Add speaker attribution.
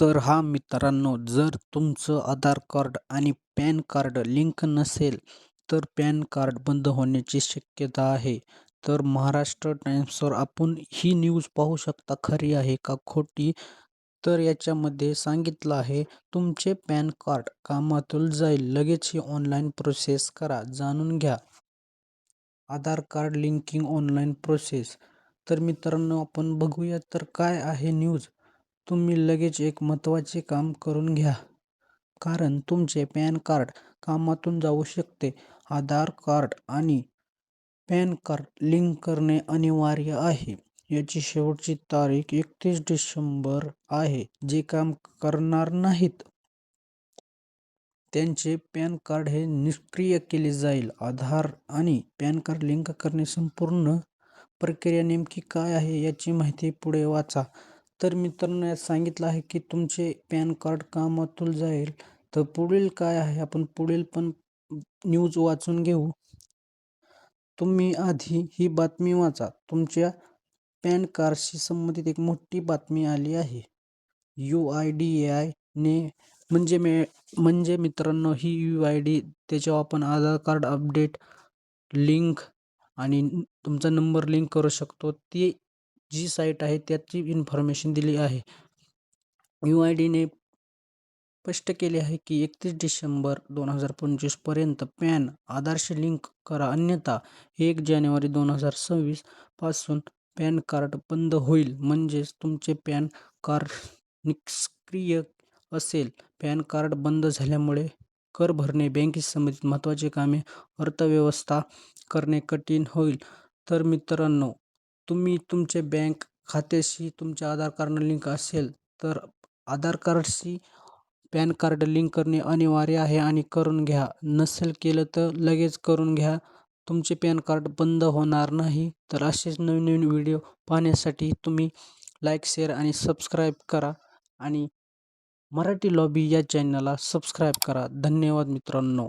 Speaker 1: तर हा मित्रांनो जर तुमचं आधार कार्ड आणि पॅन कार्ड लिंक नसेल तर पॅन कार्ड बंद होण्याची शक्यता आहे. तर महाराष्ट्र टाइम्सवर आपण ही न्यूज पाहू शकता खरी आहे का खोटी? तर याच्यामध्ये सांगितलं आहे तुमचे पॅन कार्ड कामातून जाईल लगेच ही ऑनलाईन प्रोसेस करा जाणून घ्या. Aadhaar card linking online process. तर मित्रांनो आपण बघूया तर काय आहे न्यूज. तुम्ही लगेच एक महत्त्वाचे काम करून घ्या. कारण तुमचे पॅन कार्ड कामातून जाऊ शकते. आधार कार्ड आणि पॅन कार्ड लिंक करणे अनिवार्य आहे. याची शेवटची तारीख एकतीस डिसेंबर आहे. जे काम करणार नाहीत. त्यांचे पॅन कार्ड हे निष्क्रिय केले जाईल. आधार आणि पॅन कार्ड लिंक करणे संपूर्ण प्रक्रिया नेमकी काय आहे याची माहिती पुढे वाचा. तर मित्रांनो यात सांगितलं आहे की तुमचे पॅन कार्ड कामातून जाईल. तर पुढील काय आहे? आपण पुढील पण न्यूज वाचून घेऊ. तुम्ही आधी ही बातमी वाचा. तुमच्या पॅन कार्डशी संबंधित एक मोठी बातमी आली आहे. यू आय डी ए आयने म्हणजे मे म्हणजे मित्रांनो ही यू आय डी त्याच्यावर आपण आधार कार्ड अपडेट लिंक आणि तुमचा नंबर लिंक करू शकतो. ती जी साईट आहे त्याची इन्फॉर्मेशन दिली आहे. यू आय डीने स्पष्ट केले आहे की एकतीस डिसेंबर दोन हजार पंचवीसपर्यंत पॅन आधारशी लिंक करा. अन्यथा एक जानेवारी दोन हजार सव्वीसपासून पॅन कार्ड बंद होईल. म्हणजेच तुमचे पॅन कार्ड निष्क्रिय असेल. पॅन कार्ड बंद झाल्यामुळे कर भरणे बँकेशी संबंधित महत्त्वाचे कामे अर्थव्यवस्था करणे कठीण होईल. तर मित्रांनो तुम्ही तुमचे बँक खात्याशी तुमच्या आधार कार्ड लिंक असेल तर आधार कार्डशी पॅन कार्ड लिंक करणे अनिवार्य आहे आणि करून घ्या. नसेल केलं तर लगेच करून घ्या. तुमचे पॅन कार्ड बंद होणार नाही. तर असेच नवीन नवीन व्हिडिओ पाहण्यासाठी तुम्ही लाईक शेअर आणि सबस्क्राईब करा आणि मराठी लॉबी या चॅनलला सबस्क्राईब करा. धन्यवाद मित्रांनो.